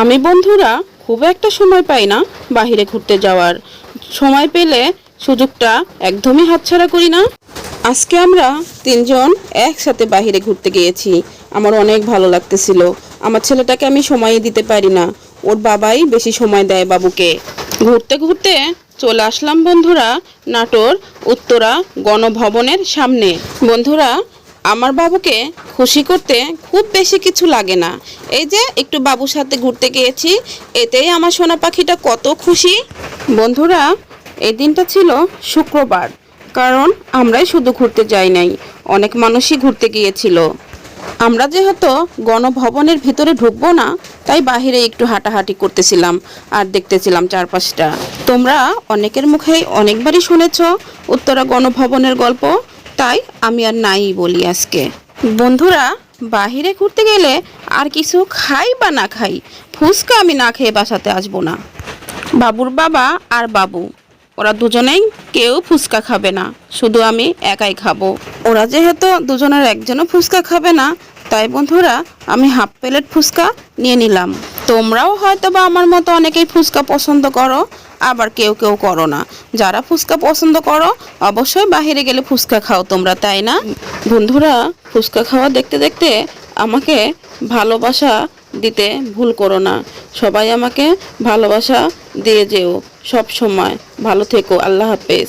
আমি বন্ধুরা খুব একটা সময় পাই না বাইরে ঘুরতে যাওয়ার। সময় পেলে সুযোগটা একদমই হাতছাড়া করি না। আজকে আমরা তিনজন একসাথে বাইরে ঘুরতে গিয়েছি। আমার অনেক ভালো লাগতেছিল। আমার ছেলেটাকে আমি সময়ই দিতে পারি না। ওর বাবাই বেশি সময় দেয় বাবুকে। ঘুরতে ঘুরতে চলে আসলাম বন্ধুরা নাটোর উত্তরা গণভবনের সামনে। বন্ধুরা আমার বাবুকে খুশি করতে খুব বেশি কিছু লাগে না। এই যে একটু বাবুর সাথে ঘুরতে গিয়েছি, এতেই আমার সোনা পাখিটা কত খুশি। বন্ধুরা, এই দিনটা ছিল শুক্রবার, কারণ আমরাই শুধু ঘুরতে যাই নাই, অনেক মানুষই ঘুরতে গিয়েছিল। আমরা যেহেতু গণভবনের ভিতরে ঢুকবো না, তাই বাহিরে একটু হাঁটাহাঁটি করতেছিলাম আর দেখতেছিলাম চারপাশটা। তোমরা অনেকের মুখেই অনেকবারই শুনেছ উত্তরা গণভবনের গল্প। তাই আমি আর নাই বলি আজকে। বন্ধুরা, বাহিরে ঘুরতে গেলে আর কিছু খাই বা না খাই, ফুচকা আমি না খেয়ে বাসাতে আসব না। বাবুর বাবা আর বাবু, ওরা দুজনেই কেউ ফুচকা খাবে না, শুধু আমি একাই খাব। ওরা যেহেতু দুজনের একজনও ফুচকা খাবে না, তাই বন্ধুরা, আমি হাফ প্লেট ফুচকা নিয়ে নিলাম। তোমরাও হয়তো বা আমার মতো অনেকেই ফুচকা পছন্দ করো আবার কেউ কেউ করো না। যারা ফুচকা পছন্দ করো, অবশ্যই বাহিরে গেলে ফুচকা খাও তোমরা, তাই না? বন্ধুরা, ফুচকা খাওয়া দেখতে দেখতে আমাকে ভালোবাসা দিতে ভুল করো না। সবাই আমাকে ভালোবাসা দিয়ে যেও সব সময় ভালো থেকো, আল্লাহ হাফেজ।